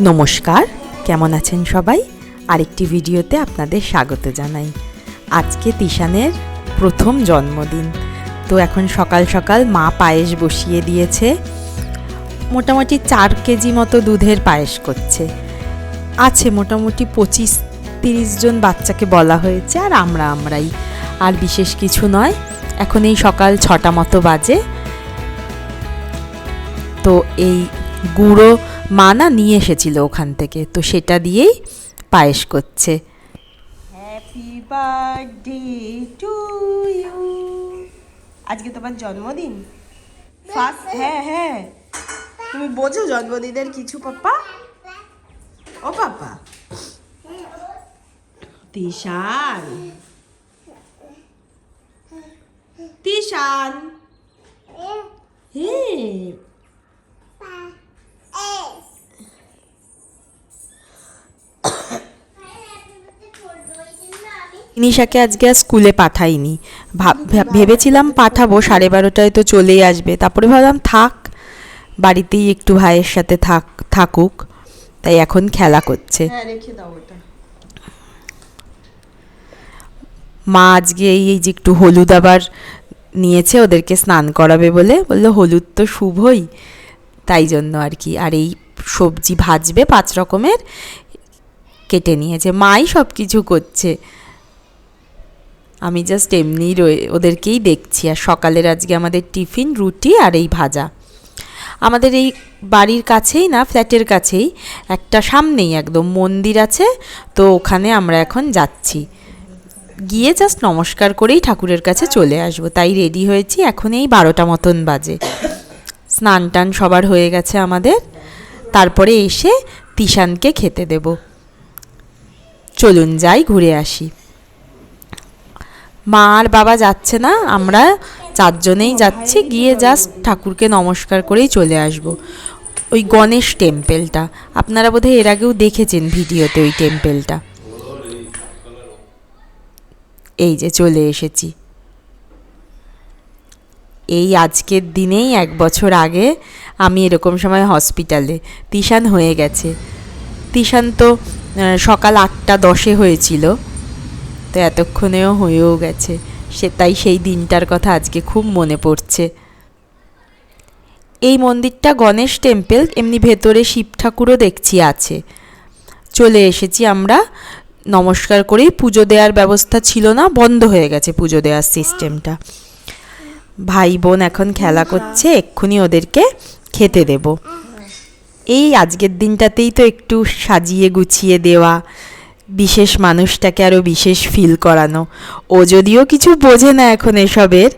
নমস্কার, কেমন আছেন সবাই? আরেকটি ভিডিওতে আপনাদের স্বাগত জানাই। আজকে তিশানের প্রথম জন্মদিন। তো এখন সকাল সকাল মা পায়েস বসিয়ে দিয়েছে। মোটামুটি চার কেজি মতো দুধের পায়েস করছে। আছে মোটামুটি পঁচিশ তিরিশ জন বাচ্চাকে বলা হয়েছে, আর আমরা আমরাই। আর বিশেষ কিছু নয়, এখন এই সকাল ছটা মতো বাজে। তো এই গুঁড়ো মানা নিয়ে এসেছিল ওখান থেকে। তো সেটা দিয়েই পায়েস করছে। হ্যাপি টু ইউ আজকে তোমার জন্মদিন? ফার্স্ট হ্যাঁ হ্যাঁ। তুমি বোঝো জন্মদিনের কিছু পাপা ও পাপা তিশান। তিশান। হ্যাঁ। নিশাকে আজকে আর স্কুলে পাঠাইনি। ভাব- ভেবেছিলাম পাঠাবো সাড়ে বারোটায় তো চলেই আসবে। তারপরে ভাবলাম থাক বাড়িতেই একটু ভাইয়ের সাথে থাক থাকুক। তাই এখন খেলা করছে। হ্যাঁ মা আজকে এই এই যে একটু হলুদ আবার নিয়েছে ওদেরকে স্নান করাবে বলে। বলল হলুদ তো শুভই। তাই জন্য আর কি। আর এই সবজি ভাজবে পাঁচ রকমের কেটে নিয়েছে। মাই সব কিছু করছে। আমি জাস্ট এমনি রয়ে, ওদেরকেই দেখছি। আর সকালের আজকে আমাদের টিফিন, রুটি আর এই ভাজা। আমাদের এই বাড়ির কাছেই না, ফ্ল্যাটের কাছেই একটা সামনেই একদম মন্দির আছে, তো ওখানে আমরা এখন যাচ্ছি। গিয়ে জাস্ট নমস্কার করেই ঠাকুরের কাছে চলে আসব। তাই রেডি হয়েছি, এখন এই বারোটা মতন বাজে। স্নান টান সবার হয়ে গেছে আমাদের। তারপরে এসে তিশানকে খেতে দেব। চলুন যাই, ঘুরে আসি। মা আর বাবা যাচ্ছে না, আমরা চারজনেই যাচ্ছি, গিয়ে জাস্ট ঠাকুরকে নমস্কার করেই চলে আসব। ওই গণেশ টেম্পেলটা, আপনারা বোধহয় এর আগেও দেখেছেন ভিডিওতে ওই টেম্পেলটা। এই যে চলে এসেছি। এই আজকের দিনেই এক বছর আগে আমি এরকম সময় হসপিটালে, তিশান হয়ে গেছে। তিশান তো সকাল আটটা দশে হয়েছিল। তো এতক্ষণেও হয়েও গেছে। সে তাই সেই দিনটার কথা আজকে খুব মনে পড়ছে। এই মন্দিরটা গণেশ টেম্পল, এমনি ভেতরে শিব ঠাকুরও দেখছি আছে। চলে এসেছি আমরা। নমস্কার করেই পুজো দেওয়ার ব্যবস্থা ছিল না, বন্ধ হয়ে গেছে পুজো দেওয়ার সিস্টেমটা। ভাই বোন এখন খেলা করছে, এক্ষুনি ওদেরকে খেতে দেব। এই আজকের দিনটাতেই তো একটু সাজিয়ে গুছিয়ে দেওয়া বিশেষ মানুষটাকে আরও বিশেষ ফিল করানো। ও যদিও কিছু বোঝে না এখন এসবের।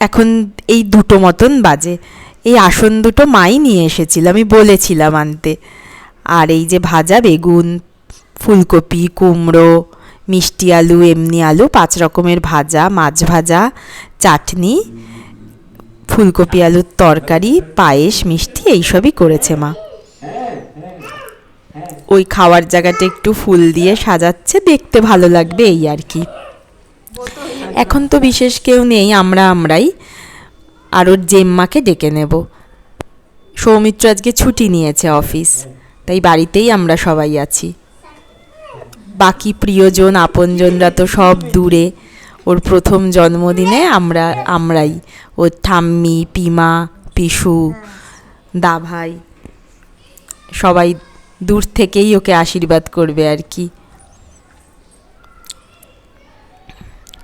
এখন এই দুটো মতন বাজে। এই আসন দুটো মাই নিয়ে এসেছিল, আমি বলেছিলাম আনতে। আর এই যে ভাজা বেগুন, ফুলকপি, কুমড়ো, মিষ্টি আলু, এমনি আলু, পাঁচ রকমের ভাজা, মাছ ভাজা, চাটনি, ফুলকপি আলুর তরকারি, পায়েস, মিষ্টি, এইসবই করেছে মা। ওই খাওয়ার জায়গাটা একটু ফুল দিয়ে সাজাচ্ছে, দেখতে ভালো লাগবে এই আর কি। এখন তো বিশেষ কেউ নেই, আমরা আমরাই। আর ওর জেম্মাকে ডেকে নেব। সৌমিত্র আজকে ছুটি নিয়েছে অফিস, তাই বাড়িতেই আমরা সবাই আছি। বাকি প্রিয়জন, আপনজনরা তো সব দূরে। ওর প্রথম জন্মদিনে আমরা, আমরাই। ওর ঠাম্মি, পিমা, পিসু, দাভাই, সবাই দূর থেকেই ওকে আশীর্বাদ করবে আর কি।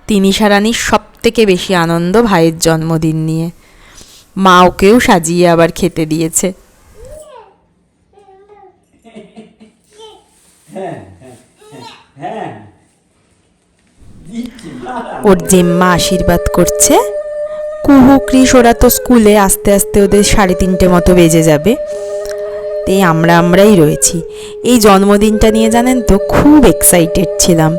তিনি সারানির সব থেকে বেশি আনন্দ ভাইয়ের জন্মদিন নিয়ে। মা ওকেও সাজিয়ে আবার খেতে দিয়েছে। ওর জেম্মা আশীর্বাদ করছে। কুহু, ক্রিস, ওরা তো স্কুলে আস্তে আস্তে ওদের সাড়ে তিনটে মতো বেজে যাবে। তাই আমরা আমরাই রয়েছি। এই জন্মদিনটা নিয়ে জানেন তো খুব এক্সাইটেড ছিলাম।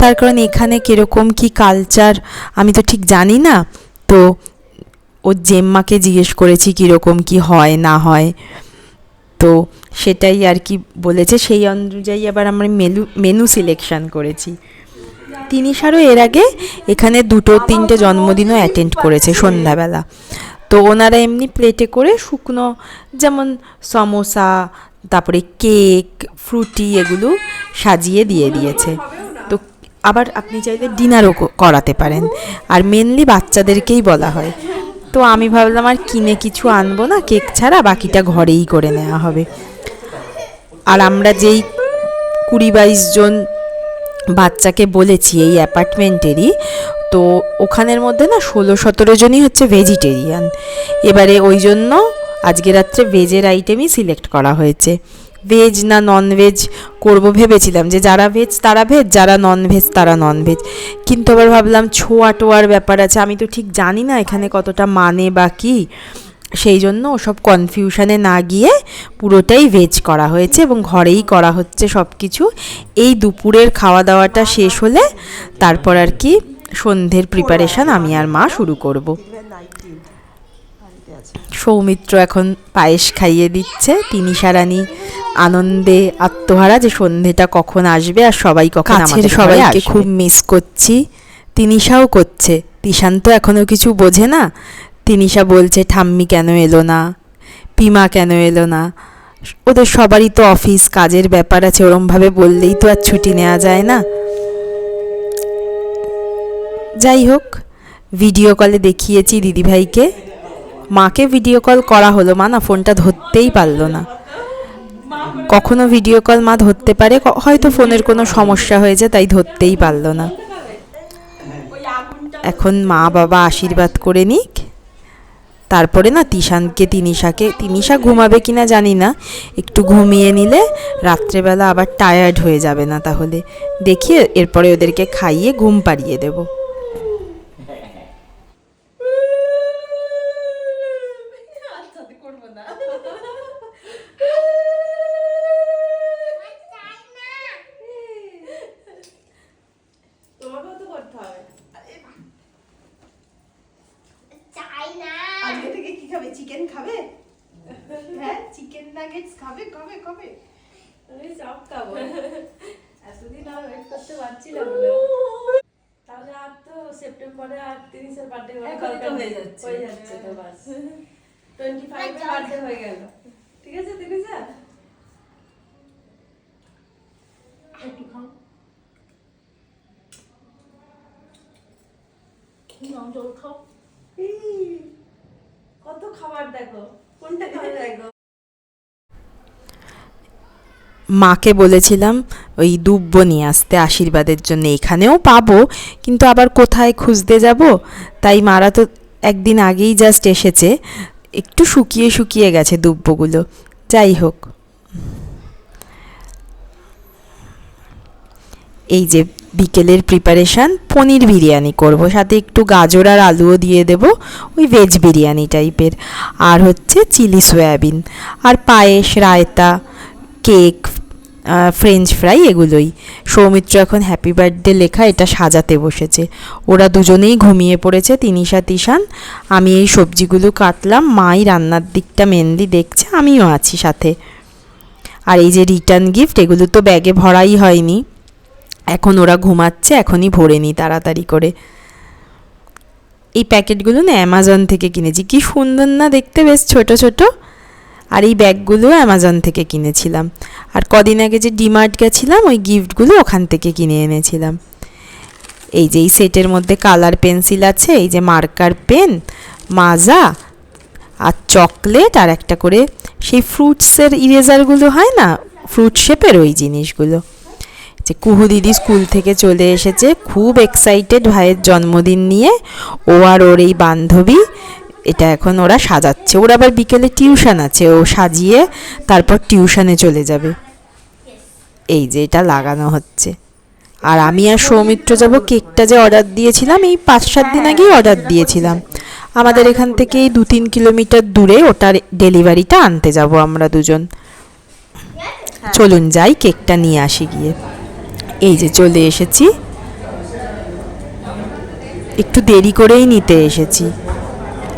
তার কারণ এখানে কীরকম কি কালচার আমি তো ঠিক জানি না। তো ওর জেম্মাকে জিজ্ঞেস করেছি কীরকম কি হয়, না হয়। তো সেটাই আর কি বলেছে। সেই অনুযায়ী আবার আমরা মেনু মেনু সিলেকশন করেছি। তিনি সারও এর আগে এখানে দুটো, তিনটে জন্মদিনও অ্যাটেন্ড করেছে সন্ধ্যাবেলা। তো ওনারা এমনি প্লেটে করে শুকনো যেমন সমোসা, তারপরে কেক ফ্রুটি এগুলো সাজিয়ে দিয়ে দিয়েছে। তো আবার আপনি চাইলে ডিনারও করাতে পারেন। আর মেনলি বাচ্চাদেরকেই বলা হয়। তো আমি ভাবলাম, আর কিনে কিছু আনব না কেক ছাড়া বাকিটা ঘরেই করে নেওয়া হবে। আর আমরা যেই কুড়ি বাইশ জন বাচ্চাকে বলেছি এই অ্যাপার্টমেন্টেরই তো ওখানের মধ্যে না ষোলো সতেরো জনই হচ্ছে ভেজিটেরিয়ান এবারে ওই জন্য আজকে রাত্রে ভেজের আইটেমই সিলেক্ট করা হয়েছে। ভেজ না নন ভেজ করব ভেবেছিলাম যে যারা ভেজ তারা ভেজ যারা নন ভেজ তারা নন ভেজ কিন্তু আবার ভাবলাম ছোঁয়া টোয়ার ব্যাপার আছে, আমি তো ঠিক জানি না এখানে কতটা মানে বা কী। সেই জন্য ওসব কনফিউশনে না গিয়ে পুরোটাই ভেজ করা হয়েছে এবং ঘরেই করা হচ্ছে সব কিছু এই দুপুরের খাওয়া দাওয়াটা শেষ হলে তারপর আর কি সন্ধ্যের প্রিপারেশন আমি আর মা শুরু করব। সৌমিত্র এখন পায়েস খাইয়ে দিচ্ছে তিনি সারানি আনন্দে আত্মহারা যে সন্ধেটা কখন আসবে আর সবাই কখন আমাদের সবাইকে খুব মিস করছি। তিনিশাও করছে। তিশান তো এখনও কিছু বোঝে না। তিনিশা বলছে ঠাম্মি কেন এলো না? পিমা কেন এলো না? ওদের সবারই তো অফিস কাজের ব্যাপার আছে ওরমভাবে বললেই তো আর ছুটি নেওয়া যায় না। যাই হোক ভিডিও কলে দেখিয়েছি দিদিভাইকে। মাকে ভিডিও কল করা হলো, মা না ফোনটা ধরতেই পারল না। কখনো ভিডিও কল মা ধরতে পারে, ক- হয়তো ফোনের কোনো সমস্যা হয়েছে, তাই ধরতেই পারল না। এখন মা বাবা আশীর্বাদ করে নিক। তারপরে না তিশানকে, তিনিশাকে, তিনিশা ঘুমাবে কিনা জানি না। একটু ঘুমিয়ে নিলে রাত্রেবেলা আবার টায়ার্ড হয়ে যাবে না তাহলে। দেখি এরপরে ওদেরকে খাইয়ে ঘুম পাড়িয়ে দেবো তোমাকেও তো করতে হবে চাই না আজকে থেকে কি খাবে চিকেন খাবে হ্যাঁ চিকেন নাগেটস খাবে কবে কবে আমি সব খাব এতদিন আর ওয়েট করতে পারছিলাম না। তাহলে আর তো সেপ্টেম্বরে আর তিরিশের বার্থডে হয়ে যাচ্ছে। হয়ে যাচ্ছে তো বাস। টোয়েন্টি বার্থডে হয়ে গেল। ঠিক আছে তিরিশা? একটু খাও। জল খাও। কত খাবার দেখো। কোনটা খাবার দেখো? মাকে বলেছিলাম, ওই দুব্ব নিয়ে আসতে, আশীর্বাদের জন্য এখানেও পাবো, কিন্তু আবার কোথায় খুঁজতে যাব? তাই মারা তো একদিন আগেই জাস্ট এসেছে, একটু শুকিয়ে শুকিয়ে গেছে দুব্বগুলো। যাই হোক। এই যে বিকেলের প্রিপারেশান পনির বিরিয়ানি করব, সাথে একটু গাজর আর আলুও দিয়ে দেব, ওই ভেজ বিরিয়ানি টাইপের আর হচ্ছে চিলি সয়াবিন। আর পায়েস, রায়তা, কেক ফ্রেঞ্চ ফ্রাই এগুলোই। সৌমিত্র এখন হ্যাপি বার্থডে লেখা এটা সাজাতে বসেছে। ওরা দুজনেই ঘুমিয়ে পড়েছে, তিনিশা, তিশান। আমি এই সবজিগুলো কাটলাম, মাই রান্নার দিকটা মেনলি দেখছে, আমিও আছি সাথে। আর এই যে রিটার্ন গিফট এগুলো তো ব্যাগে ভরাই হয়নি। এখন ওরা ঘুমাচ্ছে, এখনই ভরে নিই তাড়াতাড়ি করে। এই প্যাকেটগুলো না অ্যামাজন থেকে কিনেছি। কি সুন্দর না দেখতে, বেশ ছোট ছোট। আর এই ব্যাগগুলো অ্যামাজন থেকে কিনেছিলাম। আর কদিন আগে যে ডিমার্ট গেছিলাম, ওই গিফটগুলো ওখান থেকে কিনে এনেছিলাম। এই যে এই সেটের মধ্যে কালার পেন্সিল আছে, এই যে মার্কার পেন, মাজা আর চকলেট আর একটা করে সেই ফ্রুটসের ইরেজারগুলো হয় না, ফ্রুট শেপের ওই জিনিসগুলো। যে কুহু দিদি স্কুল থেকে চলে এসেছে, খুব এক্সাইটেড ভাইয়ের জন্মদিন নিয়ে, ও আর ওর এই বান্ধবী এটা এখন ওরা সাজাচ্ছে। ওর আবার বিকেলে টিউশন আছে ও সাজিয়ে তারপর টিউশনে চলে যাবে। এই যে এটা লাগানো হচ্ছে। আর আমি আর সৌমিত্র যাব কেকটা যে অর্ডার দিয়েছিলাম এই পাঁচ সাত দিন আগেই অর্ডার দিয়েছিলাম। আমাদের এখান থেকে এই দু তিন কিলোমিটার দূরে ওটার ডেলিভারিটা আনতে যাব আমরা দুজন। চলুন যাই কেকটা নিয়ে আসি গিয়ে। এই যে চলে এসেছি। একটু দেরি করেই নিতে এসেছি।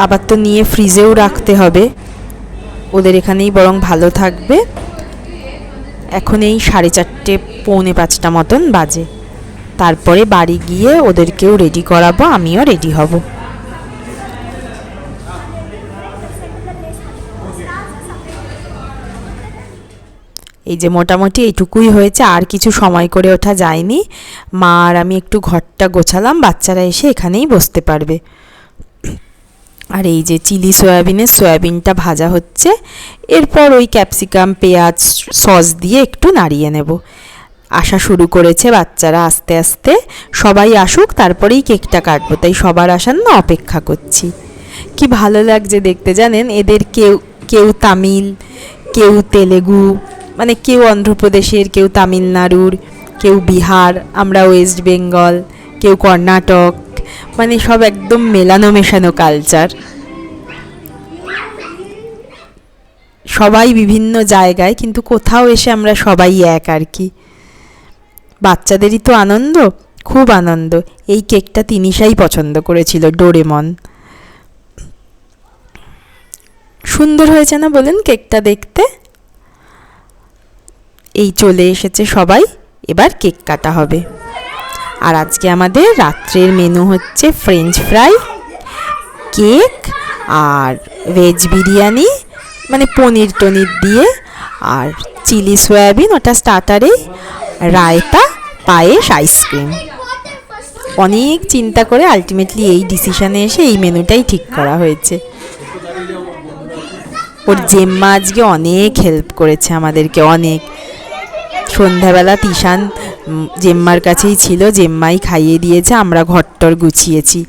আবার তো নিয়ে ফ্রিজেও রাখতে হবে। ওদের এখানেই বরং ভালো থাকবে। এখন এই সাড়ে চারটে, পৌনে পাঁচটা মতন বাজে। তারপরে বাড়ি গিয়ে ওদেরকেও রেডি করাবো, আমিও রেডি হব। এই যে মোটামুটি এইটুকুই হয়েছে, আর কিছু সময় করে ওঠা যায়নি। মা আর আমি একটু ঘরটা গোছালাম, বাচ্চারা এসে এখানেই বসতে পারবে। আর এই যে চিলি সয়াবিনের সয়াবিনটা ভাজা হচ্ছে, এরপর ওই ক্যাপসিকাম, পেঁয়াজ, সস দিয়ে একটু নাড়িয়ে নেব। আসা শুরু করেছে বাচ্চারা আস্তে আস্তে। সবাই আসুক, তারপরেই কেকটা কাটবো, তাই সবার আসার না অপেক্ষা করছি। কি ভালো লাগছে দেখতে জানেন? এদের কেউ কেউ তামিল, কেউ তেলেগু মানে কেউ অন্ধ্রপ্রদেশের, কেউ তামিলনাড়ুর, কেউ বিহার আমরা ওয়েস্ট বেঙ্গল কেউ কর্ণাটক। মানে সব একদম মেলানো মেশানো কালচার সবাই বিভিন্ন জায়গায়, কিন্তু কোথাও এসে আমরা সবাই এক আর কি। বাচ্চাদেরই তো আনন্দ, খুব আনন্দ। এই কেকটা তিনিশাই পছন্দ করেছিল, ডোরেমন। সুন্দর হয়েছে না বলেন কেকটা দেখতে? এই চলে এসেছে সবাই, এবার কেক কাটা হবে। আর আজকে আমাদের রাত্রের মেনু হচ্ছে ফ্রেঞ্চ ফ্রাই কেক আর ভেজ বিরিয়ানি মানে পনির টনির দিয়ে আর চিলি সয়াবিন ওটা স্টার্টারে রায়তা পায়েস আইসক্রিম অনেক চিন্তা করে আলটিমেটলি এই ডিসিশানে এসে এই মেনুটাই ঠিক করা হয়েছে। ওর জেম্মা আজকে অনেক হেল্প করেছে আমাদেরকে অনেক। সন্ধ্যাবেলা তিশান উম, জেম্মার কাছেই ছিল, জেম্মাই খাইয়ে দিয়েছে, আমরা ঘরটর গুছিয়েছি।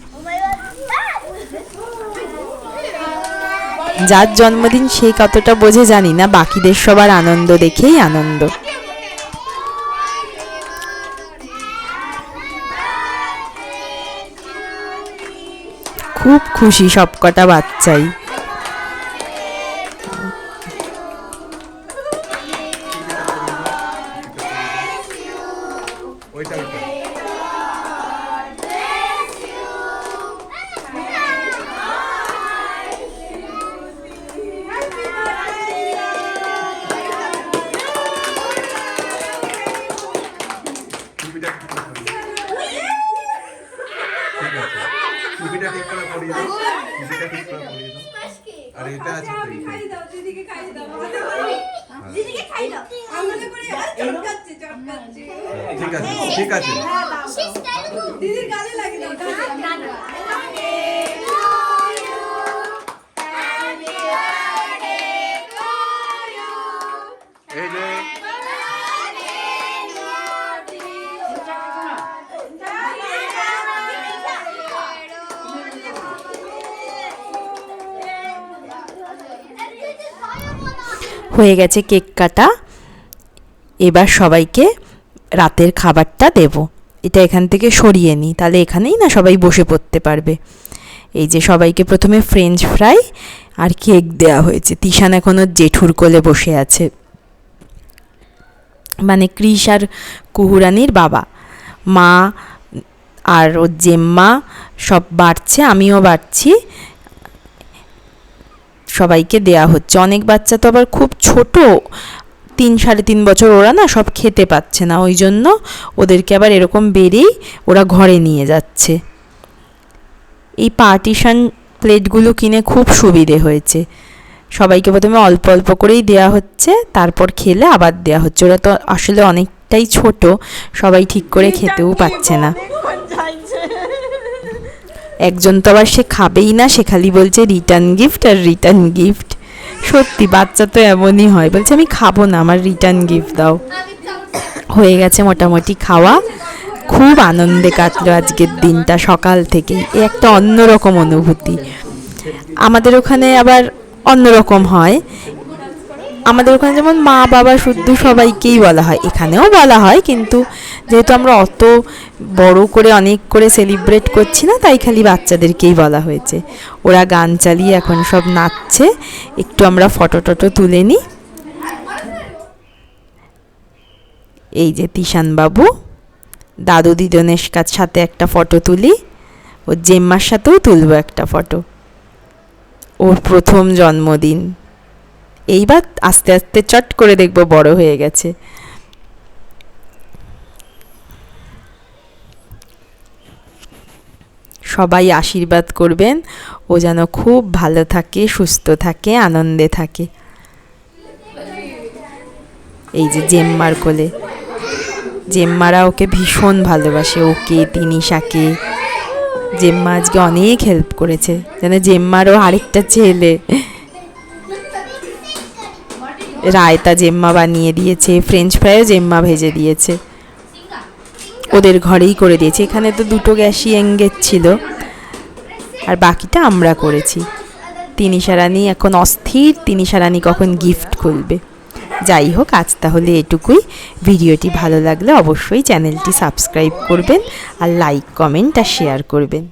যার জন্মদিন সে কতটা বোঝে জানি না, বাকিদের সবার আনন্দ দেখেই আনন্দ। খুব খুশি সবকটা বাচ্চাই। এটা আছে। দিদিকে খাই দাও আমাকে করে চটকাচ্ছে চটকাচ্ছে। ঠিক আছে ঠিক আছে। দিদির গালে লাগে দাও হয়ে গেছে কেক কাটা। এবার সবাইকে রাতের খাবারটা দেব। এটা এখান থেকে সরিয়ে নিই, তাহলে এখানেই না সবাই বসে পড়তে পারবে। এই যে সবাইকে প্রথমে ফ্রেঞ্চ ফ্রাই আর কেক দেয়া হয়েছে। তিশান এখনও জেঠুর কোলে বসে আছে। মানে ক্রিস আর কুহুরানির বাবা। মা আর ওর জেম্মা সব বাড়ছে, আমিও বাড়ছি। সবাইকে দেয়া হচ্ছে। অনেক বাচ্চা তো আবার খুব ছোট। তিন সাড়ে তিন বছর ওরা না সব খেতে পাচ্ছে না। ওই জন্য ওদেরকে আবার এরকম বেড়েই ওরা ঘরে নিয়ে যাচ্ছে। এই পার্টিশান প্লেটগুলো কিনে খুব সুবিধে হয়েছে। সবাইকে প্রথমে অল্প অল্প করেই দেয়া হচ্ছে। তারপর খেলে আবার দেয়া হচ্ছে। ওরা তো আসলে অনেকটাই ছোট। সবাই ঠিক করে খেতেও পাচ্ছে না। একজন তো আবার সে খাবেই না, সে খালি বলছে রিটার্ন গিফট আর রিটার্ন গিফট সত্যি, বাচ্চা তো এমনই হয়। বলছে, আমি খাব না, আমার রিটার্ন গিফট দাও। হয়ে গেছে মোটামুটি খাওয়া। খুব আনন্দে কাটলো আজকের দিনটা সকাল থেকে এ একটা অন্যরকম অনুভূতি। আমাদের ওখানে আবার অন্যরকম হয়। আমাদের ওখানে যেমন মা, বাবা, শুদ্ধ সবাইকেই বলা হয়। এখানেও বলা হয়, কিন্তু যেহেতু আমরা অত বড় করে, অনেক করে সেলিব্রেট করছি না, তাই খালি বাচ্চাদেরকেই বলা হয়েছে। ওরা গান চালিয়ে এখন সব নাচছে। একটু আমরা ফটো টটো তুলে নিই। এই যে তিশান বাবু, দাদু দিদনের কাছ- সাথে একটা ফটো তুলি ওর জেম্মার সাথেও তুলব একটা ফটো। ওর প্রথম জন্মদিন। এইবার আস্তে আস্তে চট করে দেখব বড় হয়ে গেছে। সবাই আশীর্বাদ করবেন, ও যেন খুব ভালো থাকে, সুস্থ থাকে, আনন্দে থাকে। এই যে জেম্মার কোলে। জেম্মারা ওকে ভীষণ ভালোবাসে, ওকে, তিনি তিনিশাকে জেম্মা আজকে অনেক হেল্প করেছে। যেন জেম্মারও আরেকটা ছেলে। রায়তা জেম্মা বানিয়ে দিয়েছে ফ্রেঞ্চ ফ্রাইও জেম্মা ভেজে দিয়েছে। ওদের ঘরেই করে দিয়েছে। এখানে তো দুটো গ্যাসই এঙ্গেজ ছিল। আর বাকিটা আমরা করেছি। তিনি সারানি এখন অস্থির তিনি সারানি কখন গিফট খুলবে। যাই হোক, আজ তাহলে এটুকুই। ভিডিওটি ভালো লাগলে অবশ্যই চ্যানেলটি সাবস্ক্রাইব করবেন আর লাইক কমেন্ট আর শেয়ার করবেন।